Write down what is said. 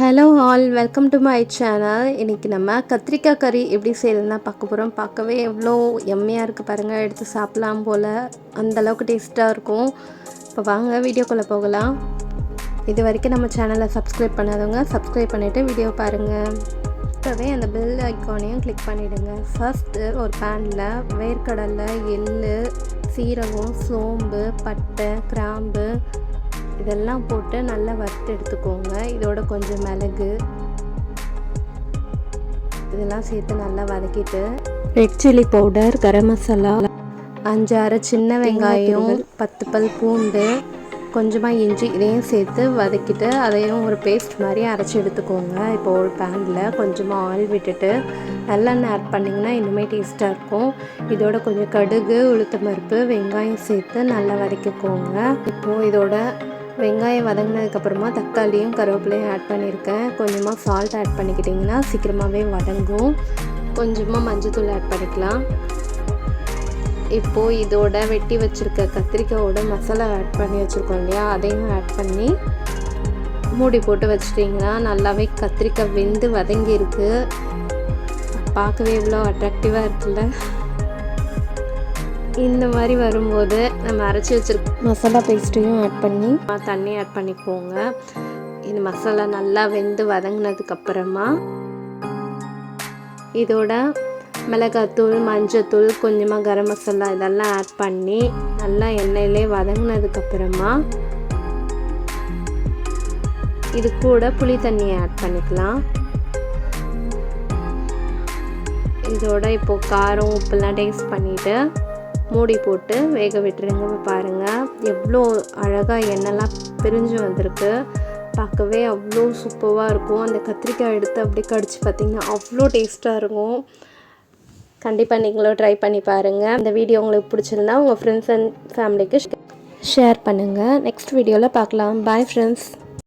Hello all welcome to my channel இன்றைக்கி நம்ம கத்திரிக்காய் கறி எப்படி செய்யறதுன்னா பார்க்க போகிறோம் பார்க்கவே எவ்வளோ எம்மையாக இருக்குது பாருங்கள் எடுத்து சாப்பிட்லாம் போல். அந்த அளவுக்கு டேஸ்ட்டாக இருக்கும். இப்போ வாங்க வீடியோக்குள்ளே போகலாம். இது வரைக்கும் நம்ம சேனலை சப்ஸ்கிரைப் பண்ணாதவங்க சப்ஸ்கிரைப் பண்ணிவிட்டு வீடியோ பாருங்கள் இப்போவே அந்த பெல் ஐக்கானையும் கிளிக் பண்ணிவிடுங்க ஃபர்ஸ்ட்டு ஒரு பேனில் வேர்க்கடலை எள் சீரகம் சோம்பு பட்டை கிராம்பு இதெல்லாம் போட்டு நல்லா வறுத்து எடுத்துக்கோங்க. இதோட கொஞ்சம் மிளகு. இதெல்லாம் சேர்த்து நல்லா வதக்கிட்டு. Red chilli powder garam masala அஞ்சாறு சின்ன வெங்காயம் பத்து பல் பூண்டு கொஞ்சமாக இஞ்சி இதையும் சேர்த்து வதக்கிட்டு அதையும் ஒரு பேஸ்ட் மாதிரி அரைச்சி எடுத்துக்கோங்க. இப்போ ஒரு பேனில் கொஞ்சமாக ஆயில் விட்டுட்டு நல்லெண்ணெய் ஆட் பண்ணிங்கன்னா இன்னுமே டேஸ்ட்டாக இருக்கும். இதோட கொஞ்சம் கடுகு உளுத்தம் பருப்பு வெங்காயம் சேர்த்து நல்லா வதக்கிக்கோங்க. இப்போது இதோட வெங்காயம் வதங்கினதுக்கப்புறமா தக்காளியும் கருவேப்பிலையும் ஆட் பண்ணியிருக்கேன். கொஞ்சமாக சால்ட் ஆட் பண்ணிக்கிட்டிங்கன்னா சீக்கிரமாகவே வதங்கும். கொஞ்சமாக மஞ்சத்தூள் ஆட் பண்ணிக்கலாம். இப்போது இதோட வெட்டி வச்சுருக்க கத்திரிக்காயோட மசாலா ஆட் பண்ணி வச்சுருக்கோம் இல்லையா? அதையும் ஆட் பண்ணி மூடி போட்டு வச்சிட்டிங்கன்னா நல்லாவே கத்திரிக்காய் வெந்து வதங்கியிருக்கு. பார்க்கவே இவ்வளோ அட்ராக்டிவாக இருக்குல்ல? இந்த மாதிரி வரும்போது நம்ம அரைச்சி வச்சிருக்க மசாலா பேஸ்ட்டையும் ஆட் பண்ணி தண்ணி ஆட் பண்ணிக்கோங்க. இந்த மசாலா நல்லா வெந்து வதங்கினதுக்கப்புறமா இதோட மிளகாத்தூள் மஞ்சத்தூள் கொஞ்சமாக கரம் மசாலா இதெல்லாம் ஆட் பண்ணி நல்லா எண்ணெயிலே வதங்கினதுக்கப்புறமா இது கூட புளி தண்ணியை ஆட் பண்ணிக்கலாம். இதோட இப்போது காரம் உப்புலாம் டேஸ்ட் பண்ணிவிட்டு மூடி போட்டு வேக விட்டுருங்க பாருங்கள் எவ்வளோ அழகாக எண்ணெய்லாம் பிரிஞ்சு வந்திருக்கு. பார்க்கவே அவ்வளோ சூப்பராக இருக்கும். அந்த கத்திரிக்காய் எடுத்து அப்படியே கடிச்சு பார்த்திங்கன்னா அவ்வளோ டேஸ்ட்டாக இருக்கும். கண்டிப்பாக நீங்களும் ட்ரை பண்ணி பாருங்கள் இந்த வீடியோ உங்களுக்கு பிடிச்சிருந்தா உங்கள் ஃப்ரெண்ட்ஸ் அண்ட் ஃபேமிலிக்கு ஷேர் பண்ணுங்கள் நெக்ஸ்ட் வீடியோவில் பார்க்கலாம். Bye friends